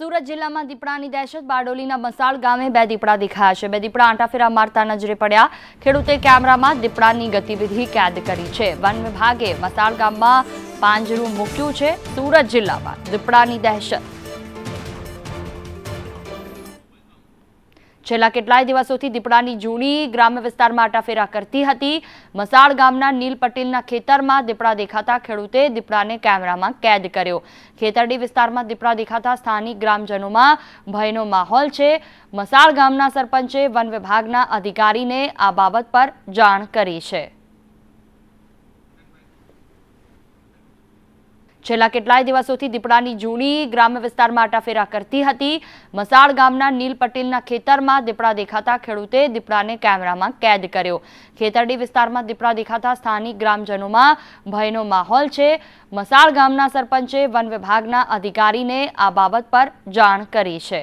સુરત જિલ્લામાં દીપડાની દહેશત, બારડોલીના મસાળ ગામે બે દીપડા દેખાયા છે. બે દીપડા આંટાફેરા મારતા નજરે પડ્યા. ખેડૂતે કેમેરામાં દીપડાની ગતિવિધિ કેદ કરી છે. વન વિભાગે મસાળ ગામમાં પાંજરું મૂક્યું છે. સુરત જિલ્લામાં દીપડાની દહેશત. છેલ્લા કેટલાય દિવસોથી દીપડાની જૂની ગ્રામ્ય વિસ્તારમાં આટાફેરા કરતી હતી. મસાળ ગામના નીલ પટેલના ખેતરમાં દીપડા દેખાતા ખેડૂતે દીપડાને કેમેરામાં કેદ કર્યો. ખેતરડી વિસ્તારમાં દીપડા દેખાતા સ્થાનિક ગ્રામજનોમાં ભયનો માહોલ છે. મસાળ ગામના સરપંચે વન વિભાગના અધિકારીને આ બાબત પર જાણ કરી છે. છેલ્લા કેટલાય દિવસોથી દીપડાની જૂની ગ્રામ્ય વિસ્તારમાં આટાફેરા કરતી હતી. મસાળ ગામના નીલ પટેલના ખેતરમાં દીપડા દેખાતા ખેડૂતે દીપડાને કેમેરામાં કેદ કર્યો. ખેતરડી વિસ્તારમાં દીપડા દેખાતા સ્થાનિક ગ્રામજનોમાં ભયનો માહોલ છે. મસાળ ગામના સરપંચે વન વિભાગના અધિકારીને આ બાબત પર જાણ કરી છે.